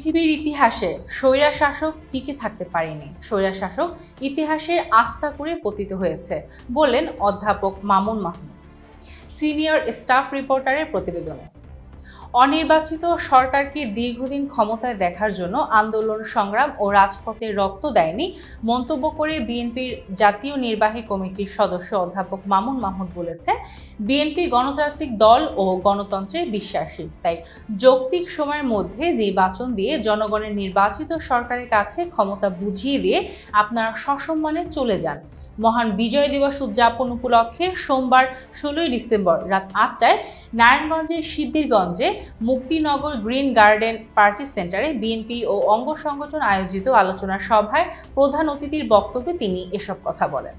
পৃথিবীর ইতিহাসে স্বৈরা শাসক টিকে থাকতে পারেনি। স্বৈরা শাসক ইতিহাসের আস্থা করে পতিত হয়েছে বললেন অধ্যাপক মামুন মাহমুদ। সিনিয়র স্টাফ রিপোর্টারের প্রতিবেদনে। অনির্বাচিত সরকারকে দীর্ঘদিন ক্ষমতায় দেখার জন্য আন্দোলন সংগ্রাম ও রাজপথে রক্ত দেয়নি মন্তব্য করে বিএনপির জাতীয় নির্বাহী কমিটির সদস্য অধ্যাপক মামুন মাহমুদ বলেছেন বিএনপি গণতান্ত্রিক দল ও গণতন্ত্রে বিশ্বাসী, তাই যৌক্তিক সময়ের মধ্যে নির্বাচন দিয়ে জনগণের নির্বাচিত সরকারের কাছে ক্ষমতা বুঝিয়ে দিয়ে আপনারা সসম্মানে চলে যান। মহান বিজয় দিবস উদযাপন উপলক্ষে সোমবার ষোলোই ডিসেম্বর রাত আটটায় নারায়ণগঞ্জের সিদ্ধিরগঞ্জে মুক্তিনগর গ্রিন গার্ডেন পার্টি সেন্টারে বিএনপি ও অঙ্গ সংগঠন আয়োজিত আলোচনা সভায় প্রধান অতিথির বক্তব্যে তিনি এসব কথা বলেন।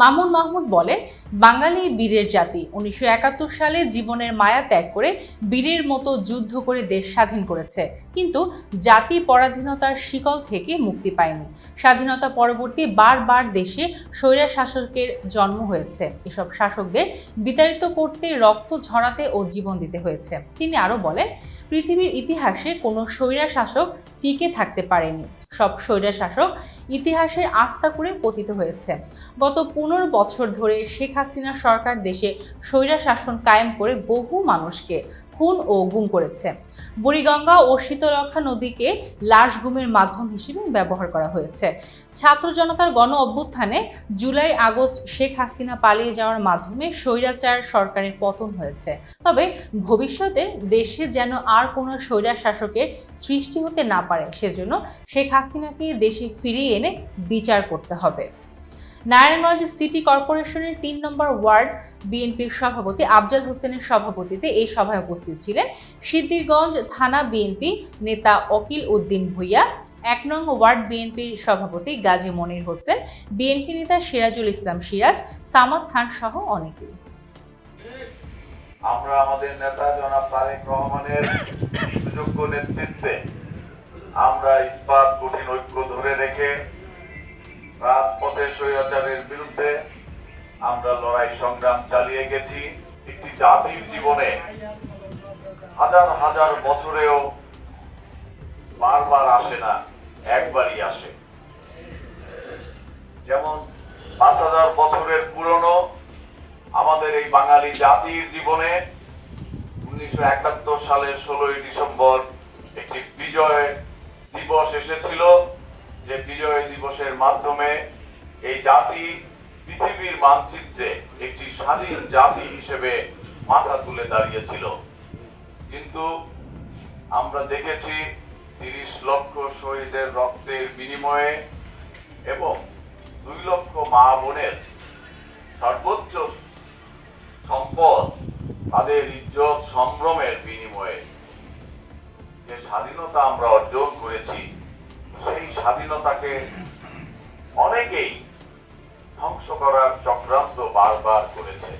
মামুন মাহমুদ বলেন, বাঙালি বীরের জাতি। উনিশশো একাত্তর সালে জীবনের মায়া ত্যাগ করে বীরের মতো যুদ্ধ করে দেশ স্বাধীন করেছে। কিন্তু জাতি পরাধীনতার শিকল থেকে মুক্তি পায়নি। স্বাধীনতা পরবর্তী বারবার দেশে স্বৈরা শাসকের জন্ম হয়েছে। এসব শাসকদের বিতাড়িত করতে রক্ত ঝরাতে ও জীবন দিতে হয়েছে। তিনি আরও বলেন, পৃথিবীর ইতিহাসে কোনো স্বৈরা শাসক টিকে থাকতে পারেনি। সব স্বৈরা শাসক ইতিহাসের আস্থা করে পতিত হয়েছে। গত পনেরো বছর ধরে শেখ হাসিনা সরকার দেশে স্বৈরা শাসন কায়েম করে বহু মানুষকে খুন ও গুম করেছে। বুড়িগঙ্গা ও শীতলক্ষা নদীকে লাশ গুমের মাধ্যম হিসেবে ব্যবহার করা হয়েছে। ছাত্র জনতার গণ অভ্যুত্থানে জুলাই আগস্ট শেখ হাসিনা পালিয়ে যাওয়ার মাধ্যমে স্বৈরাচার সরকারের পতন হয়েছে। তবে ভবিষ্যতে দেশে যেন আর কোনো স্বৈরা শাসকের সৃষ্টি হতে না পারে, সেজন্য শেখ হাসিনাকে দেশে ফিরিয়ে এনে বিচার করতে হবে। নারায়ণগঞ্জ সিটি কর্পোরেশনের তিন নম্বর ওয়ার্ড বিএনপির সভাপতি আফজাল হোসেনের সভাপতিতে এই সভায় উপস্থিত ছিলেন সিদ্ধিরগঞ্জ থানা বিএনপি নেতা অকিল উদ্দিন ভুইয়া, এক নং ওয়ার্ড বিএনপির সভাপতি গাজী মনির হোসেন, বিএনপি নেতা সিরাজুল ইসলাম সিরাজ, সামাদ খান সহ অনেকেই। আমরা আমাদের নেতা জনাব তারেক রহমানের সুযোগ্য নেতৃত্বে আমরা ইস্পাত, কঠিন ঐক্য ধরে রেখে রাজপথে স্বৈরাচারের বিরুদ্ধে। আমরা লড়াই সংগ্রাম চালিয়ে গেছি। একটি জাতির জীবনে হাজার হাজার বছরেও বারবার আসে না, একবারই আসে। যেমন পাঁচ হাজার বছরের পুরনো আমাদের এই বাঙালি জাতির জীবনে উনিশশো একাত্তর সালের ষোলোই ডিসেম্বর একটি বিজয় দিবস এসেছিল। যে বিজয় দিবসের মাধ্যমে এই জাতি পৃথিবীর মানচিত্রে একটি স্বাধীন জাতি হিসেবে মাথা তুলে দাঁড়িয়েছিল। কিন্তু আমরা দেখেছি তিরিশ লক্ষ শহীদের রক্তের বিনিময়ে এবং দুই লক্ষ মা বোনের সর্বোচ্চ সম্পদ তাদের ইজ্জত সম্ভ্রমের বিনিময়ে যে স্বাধীনতা আমরা অর্জন করেছি, সেই স্বাধীনতাকে অনেকেই ধ্বংস করার চক্রান্ত বারবার করেছে।